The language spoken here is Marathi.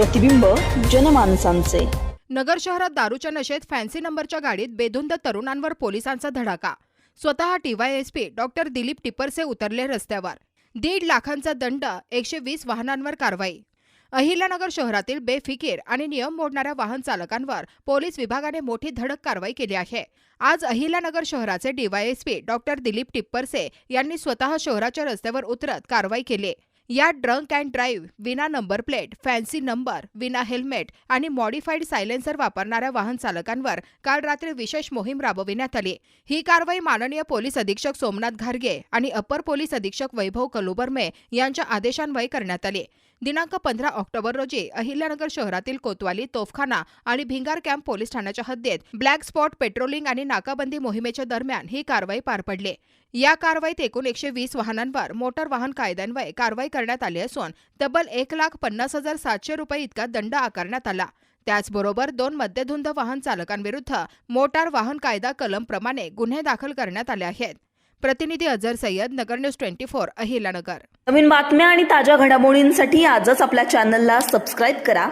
प्रतिबिंब जनमानसांचे. नगर शहरात दारूच्या नशेत फॅन्सी नंबरच्या गाडीत बेधुंद तरुणांवर पोलिसांचा धडाका. स्वतः टीवायएसपी डॉक्टर दिलीप टिपरसे उतरले रस्त्यावर. दीड लाखांचा दंड एकशे वीस वाहनांवर कारवाई. अहिल्यानगर शहरातील बेफिकीर आणि नियम मोडणाऱ्या वाहन चालकांवर पोलीस विभागाने मोठी धडक कारवाई केली आहे. आज अहिल्यानगर शहराचे डीवायएसपी डॉक्टर दिलीप टिप्परसे यांनी स्वतः शहराच्या रस्त्यावर उतरत कारवाई केली. यात ड्रंक अँड ड्राईव्ह विना नंबर प्लेट फॅन्सी नंबर विना हेल्मेट आणि मॉडिफाईड सायलेन्सर वापरणाऱ्या वाहन चालकांवर काल रात्री विशेष मोहीम राबविण्यात आली. ही कारवाई माननीय पोलीस अधीक्षक सोमनाथ घारगे आणि अपर पोलीस अधीक्षक वैभव कलुबर्मे यांच्या आदेशान्वये करण्यात आली. दिनांक पंधरा ऑक्टोबर रोजी अहिल्यानगर शहरातील कोतवाली तोफखाना आणि भिंगार कॅम्प पोलीस ठाण्याच्या हद्दीत ब्लॅक स्पॉट पेट्रोलिंग आणि नाकाबंदी मोहिमेच्या दरम्यान ही कारवाई पार पडली. या कारवाईत एकूण एकशे वीस वाहनांवर मोटार वाहन कायद्यान्वये कारवाई करण्यात आली असून तब्बल एक लाख पन्नास हजार सातशे रुपये इतका दंड आकारण्यात आला. त्याचबरोबर दोन मद्यधुंद वाहन चालकांविरुद्ध मोटार वाहन कायदा कलमप्रमाणे गुन्हे दाखल करण्यात आले आहेत. प्रतिनिधी Ajar Sayyad Nagar news twenty four Ahilyanagar. नवीन बातम्या आणि ताज्या घडामोडींसाठी आजच आपल्या चॅनलला सबस्क्राईब करा.